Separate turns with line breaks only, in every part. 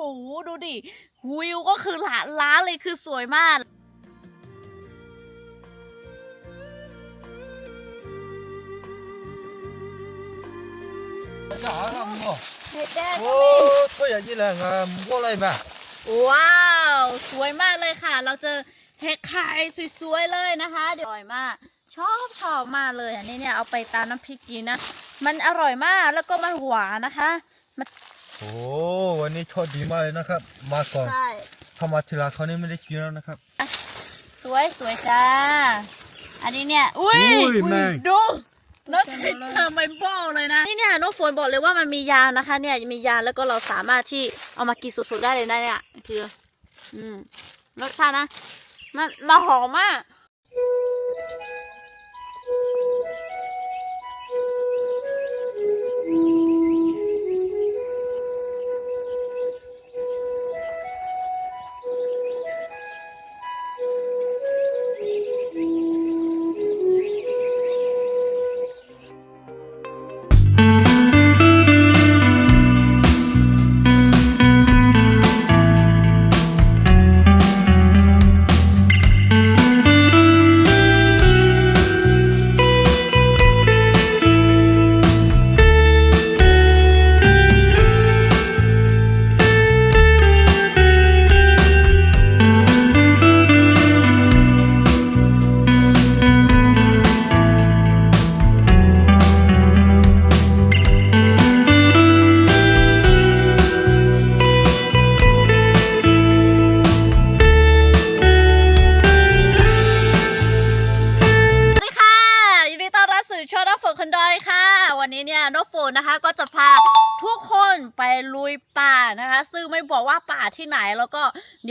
หดูดิ วิวก็คือหลาล้าเลยคือสวยมาก
หนาค
รั
บผม
โอ้
ตัวให
ญ่จีแรง
อะบัวอะไรมา
ว้าว สวยมากเลยค่ะ เราเจอเห็ดไข่สวยๆเลยนะคะเดี๋ยวอร่อยมาก ชอบชอบมากเลยอันนี้เนี่ยเอาไปตามน้ำพริกกินนะ มันอร่อยมากแล้วก็มันหวานนะคะ มัน
오, วันนี้โชคดีมากเลยนะครับ มาก่อน
ใช่
ถ้ามาทีหลังเขานี่ไม่ได้กินแล้วนะครับ
สวยสวยจ้า อันนี้เนี่ย อุ้ย
อุ้ยแม่ง
ดูน้องใช้เจอไม่บอกเลยนะ นี่เนี่ยน้องฝนบอกเลยว่ามันมียานะคะ เนี่ยมียาแล้วก็เราสามารถที่เอามากินสดๆได้เลยนะเนี่ยคืออืมรสชาตินะมันมาหอมมาก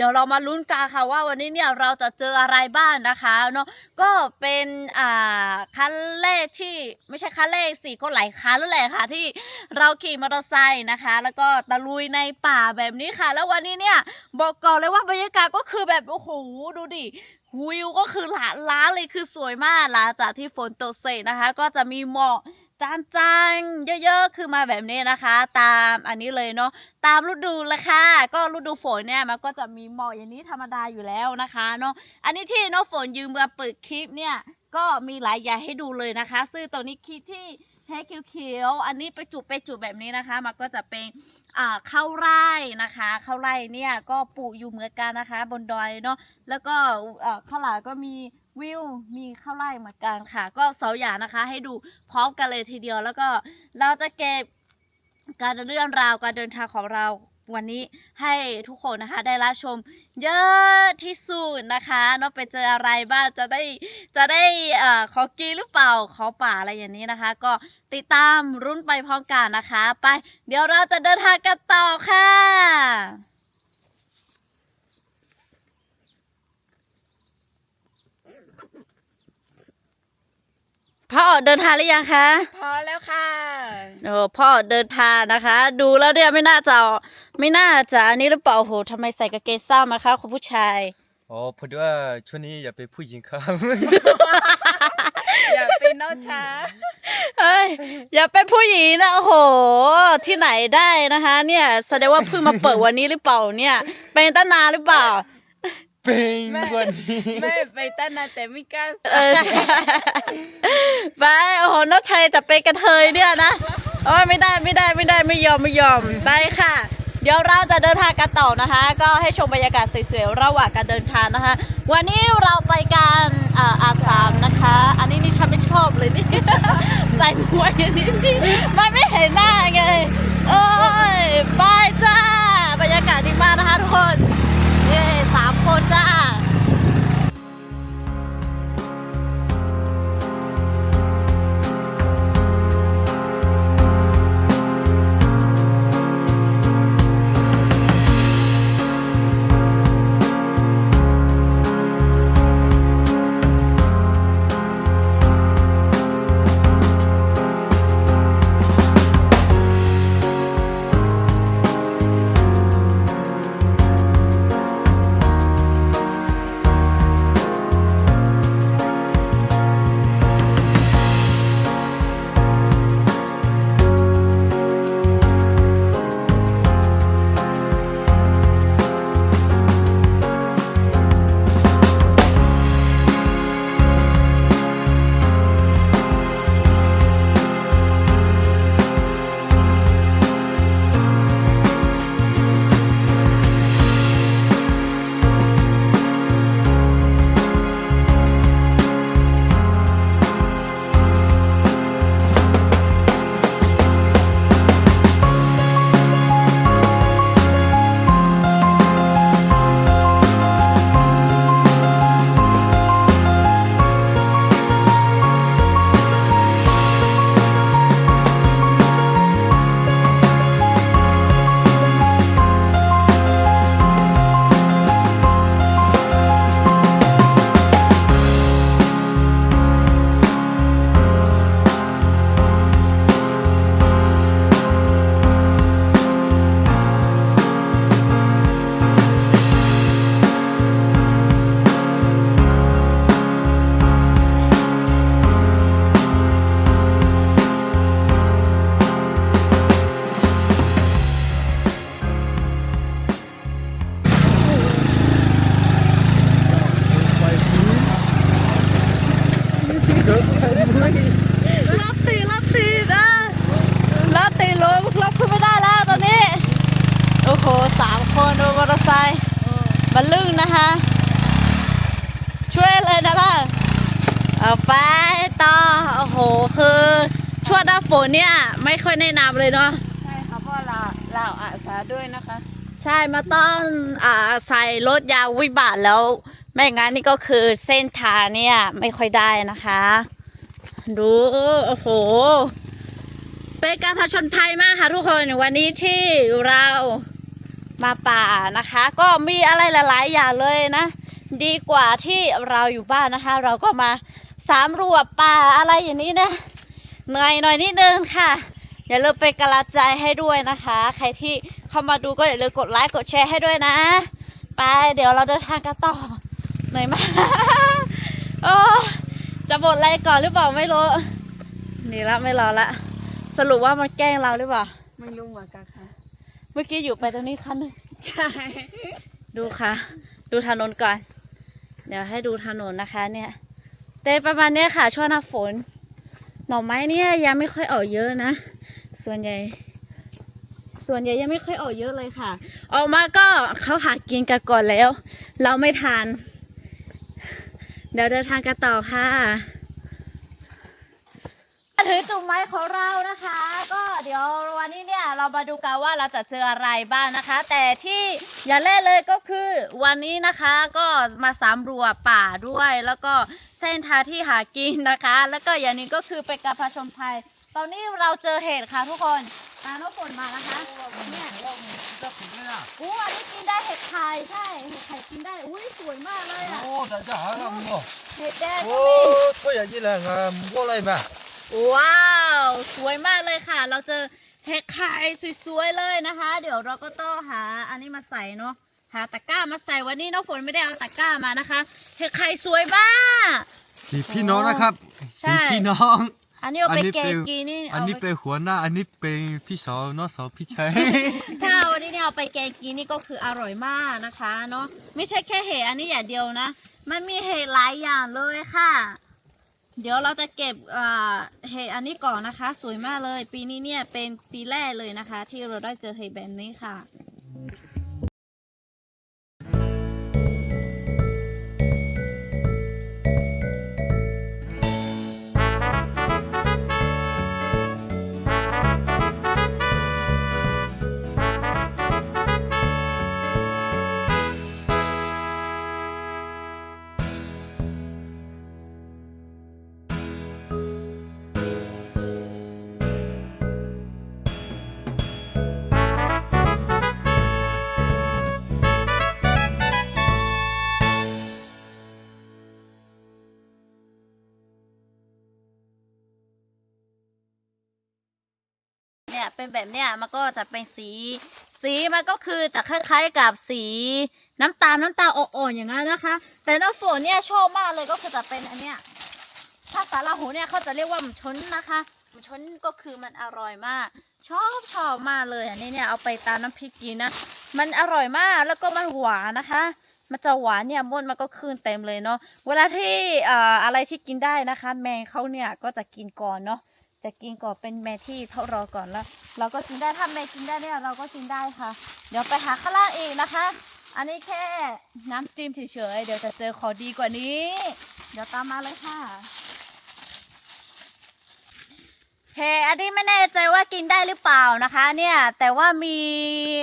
ยวเรามาลุ้นกันค่ะว่าวันนี้เนี่ยเราจะเจออะไรบ้างนะคะเนาะก็เป็นอ่าคันแรกที่ไม่ใช่คันแรกสิก็หลายคันแล้วแหละค่ะ ที่เราขี่มอเตอร์ไซค์นะคะ แล้วก็ตะลุยในป่าแบบนี้ค่ะ แล้ววันนี้เนี่ยบอกก่อนเลยว่าบรรยากาศก็คือแบบโอ้โหดูดิวิวก็คือหลาล้าเลยคือสวยมากหลังจากที่ฝนตกเสร็จนะคะ ก็จะมีหมอก จางๆเยอะๆ คือมาแบบนี้นะคะ ตามอันนี้เลยเนาะตามฤดูลยค่ะ ก็ฤดูฝนเนี่ยมันก็จะมีหมอกอย่างนี้ธรรมดาอยู่แล้วนะคะเนาะอันนี้ที่น้องฝนยืมมาเปิดคลิปเนี่ยก็มีหลายอย่างให้ดูเลยนะคะ ซึ่งตรงนี้คลิปที่แห้เขียวๆ อันนี้ไปจุดไปจุดแบบนี้นะคะ มันก็จะเป็นอ่าข้าวไร่นะคะข้าวไร่เนี่ยก็ปลูกอยู่เหมือนกันนะคะ บนดอยเนาะแล้วก็อ่อข้างหลังก็มี วิวมีข้าวไร่เหมือนกันค่ะ ก็เสาอย่างนะคะ ให้ดูพร้อมกันเลยทีเดียวแล้วก็เราจะเก็บการเรื่องราวการเดินทางของเราวันนี้ให้ทุกคนนะคะได้รับชมเยอะที่สุดนะคะเนาะไปเจออะไรบ้างจะได้จะได้เอ่อขอกินหรือเปล่าขอป่าอะไรอย่างนี้นะคะ ก็ติดตามรุ่นไปพร้อมกันนะคะ ไป เดี๋ยวเราจะเดินทางกันต่อค่ะ พ่อเดินทางหรือยังคะ
พอแล้วค่ะ
โอ้พ่อเดินทางนะคะ ดูแล้วเนี่ยไม่น่าจะไม่น่าจะอันนี้หรือเปล่าโอ้โหทำไมใส่กางเกงซ้ำนะคะคุณผู้ชาย
어, พอดีว่าช่วงนี้อย่าไปผู้หญิงครับ
อย่าเป็นนอช้า
เฮ้ยอย่าเป็นผู้หญิงนะโอ้โห ที่ไหนได้นะคะ เนี่ยแสดงว่าเพิ่งมาเปิดวันนี้หรือเปล่าเนี่ย เป็นตั้งนานหรือเปล่า
เป็นวันนี้
ไม่ไปตั้งนานแต่ไม่กล้า
เออใช่ไปโอ้โหน้องชัยจะเป็นกระเทยเนี่ยนะโอ้ยไม่ได้ไม่ได้ไม่ได้ไม่ยอมไม่ยอมไปค่ะ เดี๋ยวเราจะเดินทางกันต่อนะคะ ก็ให้ชมบรรยากาศสวยๆระหว่างการเดินทางนะคะ วันนี้เราไปการอ่าอาสามนะคะ อันนี้นี่ฉันไม่ชอบเลยนี่ใส่หมวกอย่างนี้นี่มันไม่เห็นหน้าไงโอ้ยไปจ้าบรรยากาศดีมากนะคะทุกคน บรรลึงนะคะ ช่วยเลยนะล่ะเอาไปต่อโอ้โหคือช่วงหน้าฝนเนี่ย ไม่ค่อยแนะนำเลยเนาะ
ใช่ค่ะเพราะเราเราอาสาด้วยนะคะ
ใช่มาต้องอ่าใส่รถยางวิบากแล้ว ไม่งั้นนี่ก็คือเส้นทางเนี่ยไม่ค่อยได้นะคะ ดูโอ้โหเป็นการผจญภัยมากค่ะทุกคนวันนี้ที่เรา มาป่านะคะ ก็มีอะไรหลาย ๆ อย่างเลยนะ ดีกว่าที่เราอยู่บ้านนะคะ เราก็มาสามรวจป่าอะไรอย่างนี้นะเหนื่อยหน่อยนิดนึงค่ะอย่าลืมเป็นกำลังใจให้ด้วยนะคะ ใครที่เข้ามาดูก็อย่าลืมกดไลค์กดแชร์ให้ด้วยนะ ไปเดี๋ยวเราเดินทางกันต่อเหนื่อยมากโอ้จะบทอะไรก่อนหรือเปล่าไม่รู้นี่ละไม่รอละ สรุปว่ามันแกล้งเราหรือเปล่า
ไม่รู้เหมือนกัน
เมื่อกี้อยู่ไปตรงนี้คันหนึง
ใช่
ดูค่ะ ดูถนนก่อน เดี๋ยวให้ดูถนนนะคะเนี่ยแต่ประมาณเนี้ยค่ะ ช่วงหน้าฝน หน่อไม้เนี่ยยังไม่ค่อยออกเยอะนะ ส่วนใหญ่ ส่วนใหญ่ยังไม่ค่อยออกเยอะเลยค่ะ ออกมาก็เขาหากินกันก่อนแล้ว เราไม่ทาน เดี๋ยวเดินทางกันต่อค่ะ ถือจุ่มไม้ของเรานะคะ ก็เดี๋ยววันนี้เนี่ยเรามาดูกันว่าเราจะเจออะไรบ้างนะคะ แต่ที่อย่าเล่นเลยก็คือวันนี้นะคะก็มาสำรวจป่าด้วย แล้วก็เส้นทางที่หากินนะคะ แล้วก็อย่างนี้ก็คือเป็นการผชมภัย ตอนนี้เราเจอเห็ดค่ะทุกคนตามน้ำฝนมานะคะเนี่ยอู้อันนี้กินได้เห็ดไข่ใช่เห็ดไข่กินได้อุ้ยสวยมากเลยอะ
โอ้大家好啊，我
เห็ดแดงก็
โอ้
มี
ตัวใหญ่ยี่แรงอ่ะมั วอะไรบ้าง
ว้าว สวยมากเลยค่ะ เราเจอเห็ดไข่สวยๆเลยนะคะ เดี๋ยวเราก็ต้องหาอันนี้มาใส่เนาะหาตะกร้ามาใส่วันนี้น้องฝนไม่ได้เอาตะกร้ามานะคะเห็ดไข่สวยมาก
สี่พี่น้องนะครับ
ใช่
สี่พี่น้อง
อันนี้เอาไป
อันนี้
แก
เป็
ง
น
กีนี่
อัน
เอา
นี้
ไป
เป็นหัวหน้า อันนี้เป็นพี่สาวน้องสาวพี่ชาย
ถ้าวันนี้เนี่ยเอาไปแกงกีนี่ก็คืออร่อยมากนะคะเนาะไม่ใช่แค่เห็ดอันนี้อย่างเดียวนะ มันมีเห็ดหลายอย่างเลยค่ะ เดี๋ยวเราจะเก็บเอ่อเห็ดอันนี้ก่อนนะคะ สวยมากเลย ปีนี้เนี่ยเป็นปีแรกเลยนะคะ ที่เราได้เจอเห็ดแบบนี้ค่ะ เป็นแบบเนี้ยมันก็จะเป็นสี สีมันก็คือจะคล้ายๆกับสีน้ำตาลน้ำตาลอ่อนๆอย่างนั้นนะคะ แต่น้ำฝนเนี่ยชอบมากเลยก็คือจะเป็นอันเนี้ยถ้าสาลาหูเนี่ยเขาจะเรียกว่าหมูชนนะคะหมูชนก็คือมันอร่อยมาก ชอบชอบมากเลยอันนี้เนี่ยเอาไปตามน้ำพริกกินนะมันอร่อยมากแล้วก็มันหวานนะคะมันจะหวานเนี่ยมดมันก็คืนเต็มเลยเนาะเวลาที่เอ่ออะไรที่กินได้นะคะ แมงเขาเนี่ยก็จะกินก่อนเนาะ จะกินก่อนเป็นแม่ที่เทดรอก่อนแล้ว เราก็กินได้ถ้าแม่กินได้เนี่ยเราก็กินได้ค่ะ เดี๋ยวไปหาข้างล่างอีกนะคะ อันนี้แค่น้ำจิ้มเฉยๆเดี๋ยวจะเจอของดีกว่านี้ เดี๋ยวตามมาเลยค่ะเฮอันนี้ไม่แน่ใจว่ากินได้หรือเปล่านะคะเนี่ยแต่ว่ามี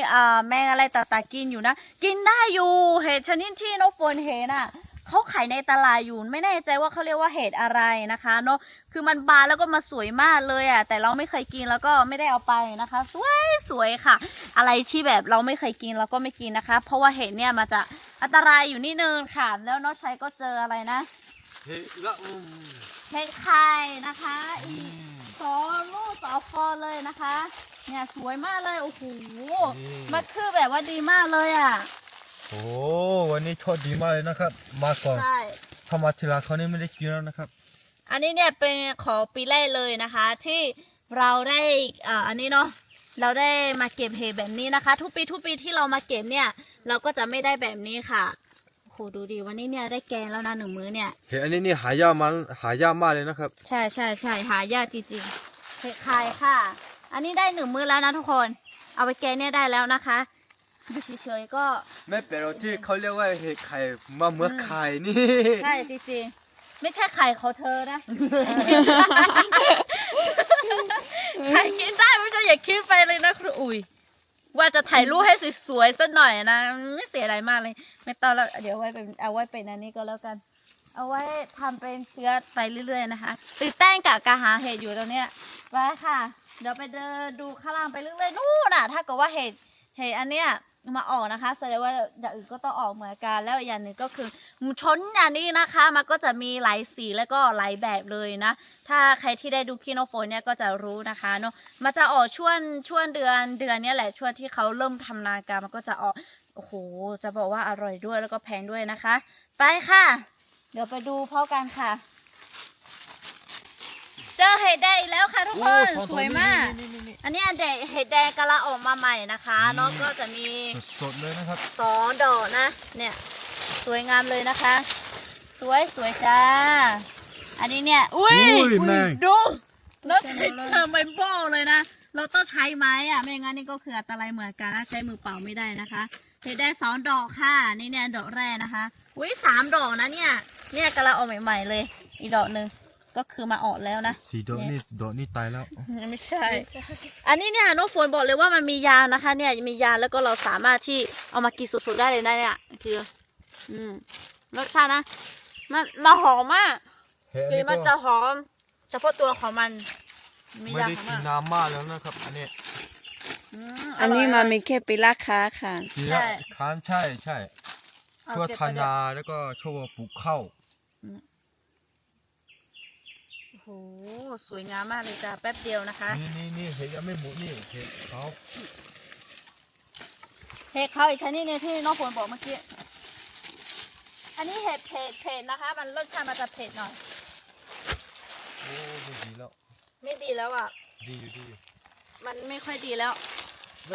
เอ่อแมงอะไรต่างๆกินอยู่นะ กินได้อยู่เห็ดชนิดที่นกฝนเห็นอะเขาขายในตลาดอยู่ไม่แน่ใจว่าเขาเรียกว่าเห็ดอะไรนะคะเนาะ คือมันบานแล้วก็มาสวยมากเลยอะ แต่เราไม่เคยกินแล้วก็ไม่ได้เอาไปนะคะ สวยสวยค่ะ อะไรที่แบบเราไม่เคยกินเราก็ไม่กินนะคะ เพราะว่าเห็ดเนี่ยมันจะอันตรายอยู่นิดนึงค่ะ แล้วน้องชัยก็เจออะไรนะ
เฮ้ยละอืม
เห็ดไข่นะคะ อีกสองลูกสองฟอเลยนะคะ เนี่ยสวยมากเลยโอ้โหมันคือแบบว่าดีมากเลยอะ
โอ้วันนี้โชคดีมากเลยนะครับ มาก่อน
ใช่
ถ้ามาทีหลังเขาวนี่ไม่ได้กินแล้วนะครับ
อันนี้เนี่ยเป็นของปีแรกเลยนะคะ ที่เราได้อ่าอันนี้เนาะเราได้มาเก็บเห็ดแบบนี้นะคะ ทุกปีทุกปีที่เรามาเก็บเนี่ย เราก็จะไม่ได้แบบนี้ค่ะโอ้โหดูดิวันนี้เนี่ยได้แกงแล้วนะหนึ่งมื้อเนี่ย
เห็ดอันนี้นี่หายากมันหายากมากเลยนะครับ
ใช่ใช่ใช่หายากจริงๆเห็ดไข่ค่ะ อันนี้ได้หนึ่งมื้อแล้วนะทุกคน เอาไปแกงเนี่ยได้แล้วนะคะอยู่เฉยๆก็
ไม่เป็นเราที่เขาเรียกว่าเห็ดไข่มาเมือไข่นี่
ใช่จริงๆ ไม่ใช่ไข่ของเธอนะไข่กินได้ไม่ใช่อย่าคิดไปเลยนะครูอุ๋ยว่าจะถ่ายรูปให้สวยๆสักหน่อยนะไม่เสียอะไรมากเลย ไม่ต้องแล้วเดี๋ยวไว้เป็นเอาไว้เป็นอันนี้ก็แล้วกัน เอาไว้ทำเป็นเชื้อไปเรื่อย ๆ นะคะตื่นเต้นกับการหาเห็ดอยู่ตรงเนี้ยไปค่ะ เดี๋ยวไปเดินดูข้างล่างไปเรื่อยๆนู่นน่ะ ถ้าเกิดว่าเห็ดเห็ดอันเนี้ย มาออกนะคะแสดงว่าอย่างอื่นก็ต้องออกเหมือนกันแล้วอย่างหนึ่งก็คือมูชนอย่างนี้นะคะมันก็จะมีหลายสีแล้วก็หลายแบบเลยนะ ถ้าใครที่ได้ดูคีโนโฟนเนี่ยก็จะรู้นะคะเนาะมันจะออกช่วงช่วงเดือนเดือนนี้แหละช่วงที่เขาเริ่มทำนาการมันก็จะออกโอ้โหจะบอกว่าอร่อยด้วยแล้วก็แพงด้วยนะคะ ไปค่ะ เดี๋ยวไปดูพร้อมกันค่ะ เจอเห็ดแดงอีกแล้วค่ะทุกคน
โอ้อง
สวยมาก
นี่นี่นี่
อันนี้เด็เห็ดแดงกำลังออกมาใหม่นะคะเนาะก็จะมี
สดๆเลยนะครับ
สองดอกนะ เนี่ยสวยงามเลยนะคะ สวยสวยจ้า อันนี้เนี่ย อุ้ย
อุ้ยแม่ง
ดูแล้วใช้เจอไม้โบ้เลยนะ เราต้องใช้ไม้อะไม่งั้นนี่ก็คืออันตรายเหมือนกันนะใช้มือเปล่าไม่ได้นะคะ เห็ดได้สองดอกค่ะ นี่เนี่ยดอกแรกนะคะ อุ้ยสามดอกนะเนี่ย เนี่ยกำลังออกใหม่ๆเลย อีกดอกหนึ่ง ก็คือมาออกแล้วนะ
สีดอกนี่ดอกนี่ตายแล้ว
ไม่ใช่ อันนี้เนี่ยน้องฝนบอกเลยว่ามันมียานะคะ เนี่ยมียาแล้วก็เราสามารถที่เอามากินสดๆได้เลยนะเนี่ยคือ อืมรสชาตินะมันมาหอมมาก
เห็ด
กลิ่นมันจะหอม เฉพาะตัวของมันมี
ไม่
ยา
ได้
หอม
กิน
มาก
น้ำมากแล้วนะครับ อันนี้
ม
อันนี้
ร่ย
มันมีแค่ปีละค้าค่ะ
ที
ใช่
ละค้านใช่ใช่
เอา
ช่วย
เก็บ
ทา
ไปด้วย
นาแล้วก็ช่วยปลูกข้าว
โอ้โหสวยงามมากเลยจ้าแป๊บเดียวนะคะ
นี่นี่นี่เห็ดยังไม่หมดนี่เห็ดเขา
เห็ดเขาอีกชนิดหนึงที่น้องฝนบอกเมื่อกี้ อันนี้เห็ดเผ็ดเผ็ดนะคะ มันรสชาติมันจะเผ็ดหน่อย
โอ้ไม่ดีแล้ว
ไม่ดีแล้วอะ
ดีอยู่ดีอยู่
มันไม่ค่อยดีแล้ว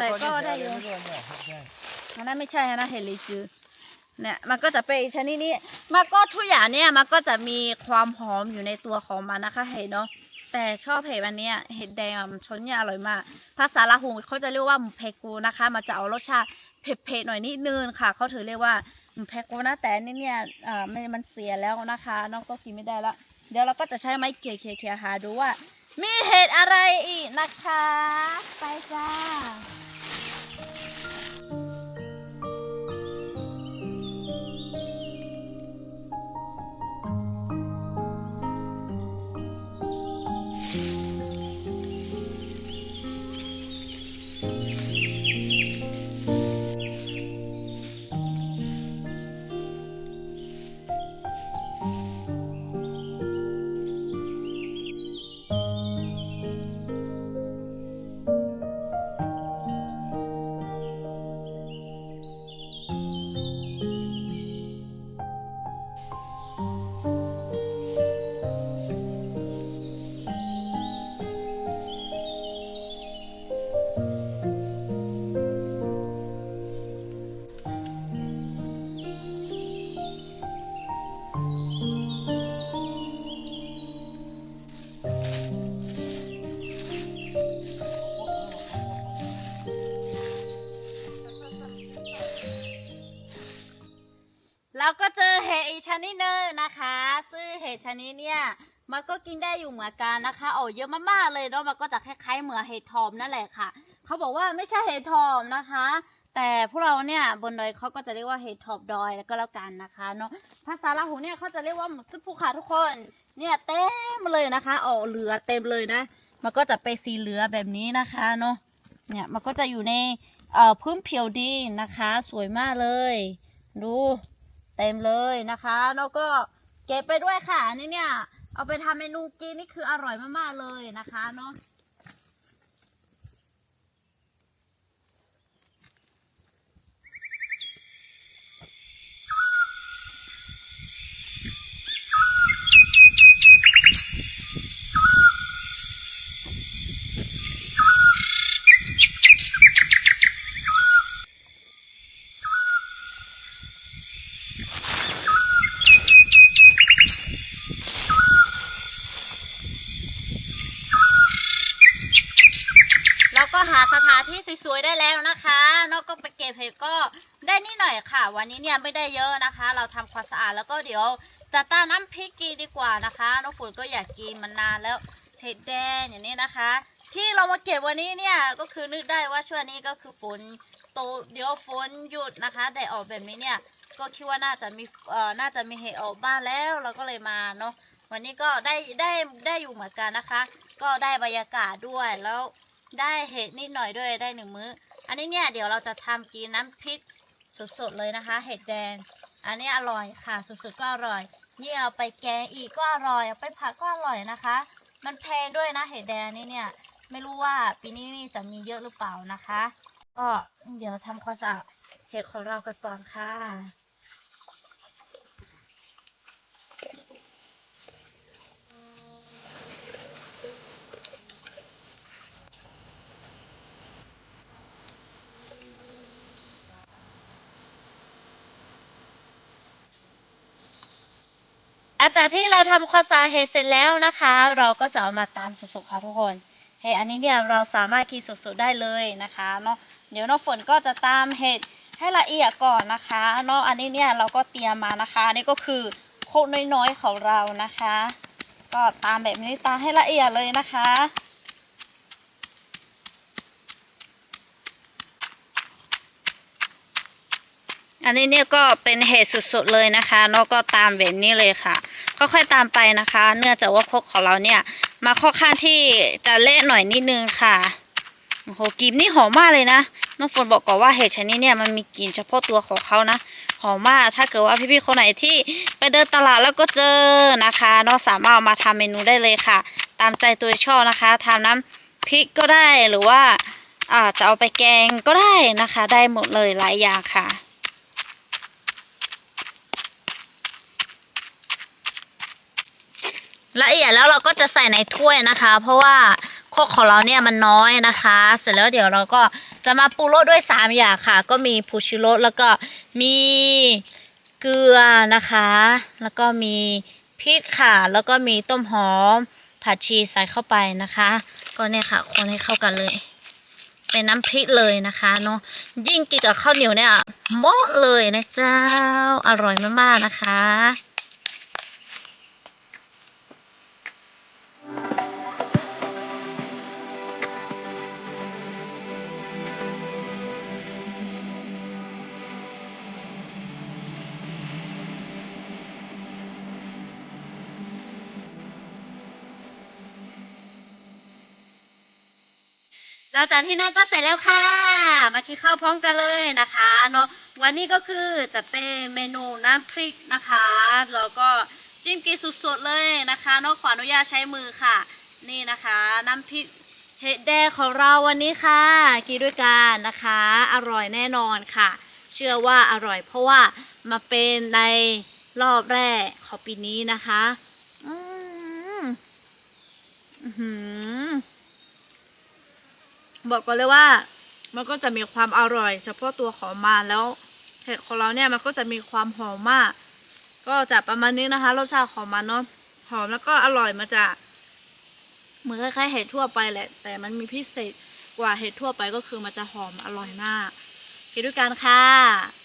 แต่ก็ได้อยู่
แล้วก็นี่เห็ดอะไรไม่รู้เนี่ยเห็ดแดง
อันนั้นไม่ใช่นะเห็ดลิจือ เนี่ยมันก็จะเป็นชนิดนี้มันก็ทุกอย่างเนี่ยมันก็จะมีความหอมอยู่ในตัวของมันนะคะเห็ดเนาะแต่ชอบเห็ดอันนี้เห็ดแดงมันชนเนี่ยอร่อยมาก ภาษาลาหูเขาจะเรียกว่าหมูเพกูนะคะ มันจะเอารสชาติเผ็ดๆหน่อยนิดนึงค่ะเขาถือเรียกว่าหมูเพกูนะแต่อันนี่เนี่ยอ่ามันมันเสียแล้วนะคะน้องก็กินไม่ได้ละเดี๋ยวเราก็จะใช้ไม้เขี่ยๆๆหาดูว่า มีเห็ดอะไรอีกนะคะ ไปจ้า มันก็กินได้อยู่เหมือนกันนะคะโอ้เยอะมากๆเลยเนาะมันก็จะคล้ายๆเหมือนเห็ดทอมนั่นแหละค่ะ เขาบอกว่าไม่ใช่เห็ดทอมนะคะ แต่พวกเราเนี่ยบนดอยเขาก็จะเรียกว่าเห็ดทอบดอยแล้วก็แล้วกันนะคะเนาะภาษาลาหูเนี่ยเขาจะเรียกว่าหมึกซึภูค่ะทุกคนเนี่ยเต็มเลยนะคะออกเหลือเต็มเลยนะ มันก็จะเป็นสีเหลือแบบนี้นะคะเนาะเนี่ยมันก็จะอยู่ในเอ่อพื้นผิวดีนะคะ สวยมากเลย ดูเต็มเลยนะคะ แล้วก็เก็บไปด้วยค่ะอันนี่เนี่ย เอาไปทำเมนูกินนี่คืออร่อยมากๆเลยนะคะเนาะ หาสถานที่สวยๆได้แล้วนะคะนอกก็ไปเก็บเห็ดก็ได้นิดหน่อยค่ะ วันนี้เนี่ยไม่ได้เยอะนะคะ เราทำความสะอาดแล้วก็เดี๋ยวจะต้าน้ำพริกกินดีกว่านะคะน้องฝนก็อยากกินมันนานแล้วเห็ดแดงอย่างนี้นะคะ ที่เรามาเก็บวันนี้เนี่ยก็คือนึกได้ว่าช่วงนี้ก็คือฝนโตเดี๋ยวฝนหยุดนะคะแดดออกแบบนี้เนี่ยก็คิดว่าน่าจะมีเอ่อน่าจะมีเห็ดออกบ้านแล้วเราก็เลยมาเนาะวันนี้ก็ได้ได้ได้อยู่เหมือนกันนะคะ ก็ได้บรรยากาศด้วยแล้ว ได้เห็ดนิดหน่อยด้วยได้หนึ่งมื้อ อันนี้เนี่ยเดี๋ยวเราจะทำกินน้ำพริกสดๆเลยนะคะ เห็ดแดง อันนี้อร่อยค่ะสดๆก็อร่อย นี่เอาไปแกงอีกก็อร่อยเอาไปผัดก็อร่อยนะคะ มันแพงด้วยนะเห็ดแดงนี่เนี่ย ไม่รู้ว่าปีนี้นี่จะมีเยอะหรือเปล่านะคะ ก็เดี๋ยวทำความสะอาดเห็ดของเรากันก่อนค่ะ หลังจากที่เราทำความสะอาดเห็ดเสร็จแล้วนะคะ เราก็จะเอามาตามสุกๆค่ะทุกคนเห็ดอันนี้เนี่ยเราสามารถกินสดๆได้เลยนะคะเนาะเดี๋ยวน้องฝนก็จะตามเห็ดให้ละเอียดก่อนนะคะเนาะอันนี้เนี่ยเราก็เตรียมมานะคะนนี่ก็คือโคกน้อยๆของเรานะคะ ก็ตามแบบนี้ตามให้ละเอียดเลยนะคะอันนี้เนี่ยก็เป็นเห็ดสุดๆเลยนะคะเนาะก็ตามแบบนี้เลยค่ะ ค่อยๆตามไปนะคะ เนื่องจากว่าครกของเราเนี่ย มาค่อนข้างที่จะเละหน่อยนิดนึงค่ะโอ้โหกลิ่นนี่หอมมากเลยนะน้องฝนบอกก่อนว่าเห็ดชนิดเนี่ยมันมีกลิ่นเฉพาะตัวของเขานะหอมมากถ้าเกิดว่าพี่ๆคนไหนที่ไปเดินตลาดแล้วก็เจอนะคะเนาะสามารถเอามาทำเมนูได้เลยค่ะ ตามใจตัวชอบนะคะทำน้ำพริกก็ได้หรือว่าอ่าจะเอาไปแกงก็ได้นะคะ ได้หมดเลยหลายอย่างค่ะ ละเอียดแล้วเราก็จะใส่ในถ้วยนะคะ เพราะว่าโคกของเราเนี่ยมันน้อยนะคะ เสร็จแล้วเดี๋ยวเราก็จะมาปรุงรสด้วย 3 อย่างค่ะ ก็มีผงชูรสแล้วก็มีเกลือนะคะ แล้วก็มีพริกค่ะ แล้วก็มีต้มหอมผัดชีใส่เข้าไปนะคะ ก็เนี่ยค่ะคนให้เข้ากันเลย เป็นน้ำพริกเลยนะคะเนาะยิ่งกินกับข้าวเหนียวเนี่ยเหมาะเลยนะเจ้าอร่อยมากๆนะคะ หลังจากที่นั่นก็เสร็จแล้วค่ะ มากินข้าวพร้อมกันเลยนะคะเนาะวันนี้ก็คือจะเป็นเมนูน้ำพริกนะคะแล้วก็จิ้มกินสดๆเลยนะคะเนาะขออนุญาตใช้มือค่ะ นี่นะคะ น้ำพริกเห็ดแดงของเราวันนี้ค่ะ กินด้วยกันนะคะ อร่อยแน่นอนค่ะ เชื่อว่าอร่อยเพราะว่ามาเป็นในรอบแรกของปีนี้นะคะ อืมอื้อหือ บอกก่อนเลยว่า มันก็จะมีความอร่อย เฉพาะตัวของมันแล้วเห็ดของเราเนี่ยมันก็จะมีความหอมมาก ก็จะประมาณนี้นะคะ รสชาติของมันเนาะหอมแล้วก็อร่อยมาจากเหมือนคล้ายๆเห็ดทั่วไปแหละ แต่มันมีพิเศษกว่าเห็ดทั่วไปก็คือมันจะหอมอร่อยมากกินด้วยกันค่ะ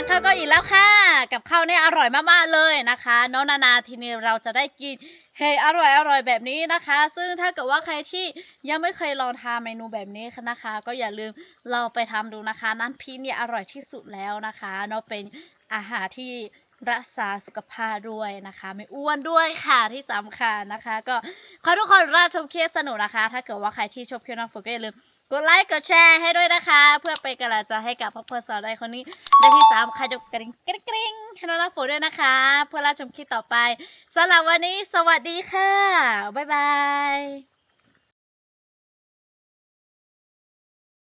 เนี่ยอร่อยมากๆเลยนะคะน้องนานาทีนี้เราจะได้กินเฮอร่อยอร่อยแบบนี้นะคะ ซึ่งถ้าเกิดว่าใครที่ยังไม่เคยลองทานเมนูแบบนี้นะคะ ก็อย่าลืมลองไปทำดูนะคะน้ำพริกเนี่ยอร่อยที่สุดแล้วนะคะเนาะเป็นอาหารที่รักษาสุขภาพด้วยนะคะ ไม่อ้วนด้วยค่ะที่สำคัญนะคะ ก็ขอทุกคนราชมเคสสนุกนะคะ ถ้าเกิดว่าใครที่ชอบเคียวน้องฝึกก็อย่าลืม กดไลค์กดแชร์ให้ด้วยนะคะ เพื่อเป็นกำลังใจให้กับพ่อเพื่อนสาวได้คนนี้ได้ที่สามใครจะกระดิ่งกริ๊งกริ๊งให้น้องรับฝนด้วยนะคะ เพื่อรับชมคลิปต่อไปสำหรับวันนี้สวัสดีค่ะ บ๊ายบาย